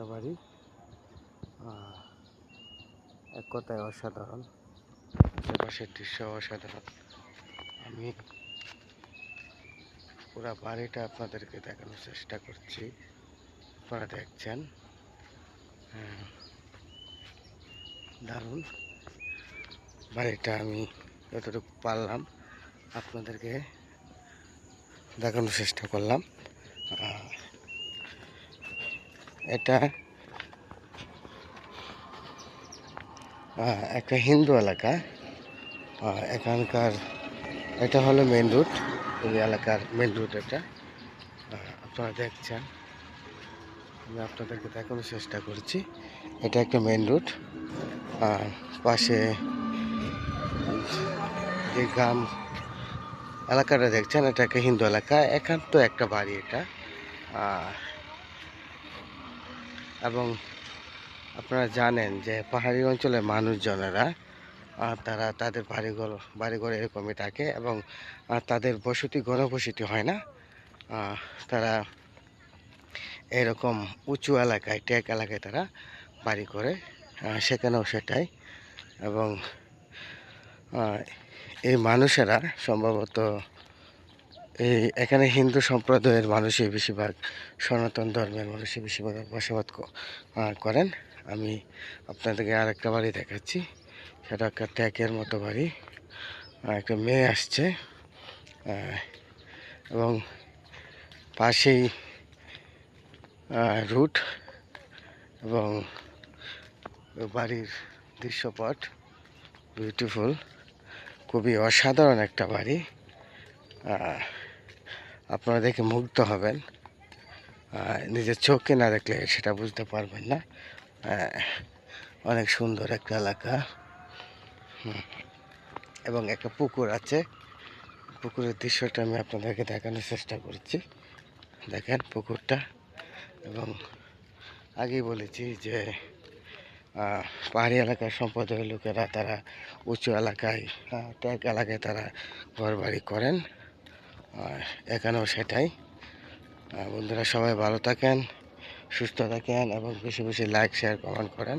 একটা বাড়ি এক কথায় অসাধারণ। আশেপাশের দৃশ্য অসাধারণ। আমি পুরা বাড়িটা আপনাদেরকে দেখানোর চেষ্টা করছি। আপনারা দেখছেন। হ্যাঁ, দারুণ। বাড়িটা আমি যতটুকু পারলাম আপনাদেরকে দেখানোর চেষ্টা করলাম। এটা একটা হিন্দু এলাকা। এখানকার, এটা হলো মেন রুট এই এলাকার মেন রুট এটা। আপনারা দেখছেন, আমি আপনাদেরকে দেখানোর চেষ্টা করছি। এটা একটা মেন রুট পাশে যে গ্রাম এলাকাটা দেখছেন, এটা একটা হিন্দু এলাকা। একান্ত একটা বাড়ি এটা। এবং আপনারা জানেন যে পাহাড়ি অঞ্চলের মানুষজনেরা তারা তাদের বাড়িঘর বাড়িঘর এরকমই থাকে এবং তাদের বসতি ঘনবসতি হয় না। তারা এরকম উঁচু এলাকায় টেক এলাকায় তারা বাড়ি করে সেখানেও সেটাই এবং এই মানুষেরা সম্ভবত এই, এখানে হিন্দু সম্প্রদায়ের মানুষই বেশিরভাগ, সনাতন ধর্মের মানুষই বেশিরভাগ বসবাস করেন। আমি আপনাদেরকে আর একটা বাড়ি দেখাচ্ছি। সেটা একটা ট্যাকের মতো বাড়ি। একটা মেয়ে আসছে। এবং পাশেই রুট এবং বাড়ির দৃশ্যপট। বিউটিফুল খুবই অসাধারণ একটা বাড়ি। আপনারা দেখে মুগ্ধ হবেন। নিজের চোখে না দেখলে সেটা বুঝতে পারবেন না। অনেক সুন্দর একটা এলাকা। এবং একটা পুকুর আছে। পুকুরের দৃশ্যটা আমি আপনাদেরকে দেখানোর চেষ্টা করছি। দেখেন পুকুরটা। এবং আগেই বলেছি যে পাহাড়ি এলাকার সম্প্রদায়ের লোকেরা তারা উঁচু এলাকায় ট্যাগ এলাকায় তারা ঘর বাড়ি করেন। আর এখানেও সেটাই। বন্ধুরা সবাই ভালো থাকেন, সুস্থ থাকেন এবং বেশি বেশি লাইক শেয়ার কমেন্ট করেন।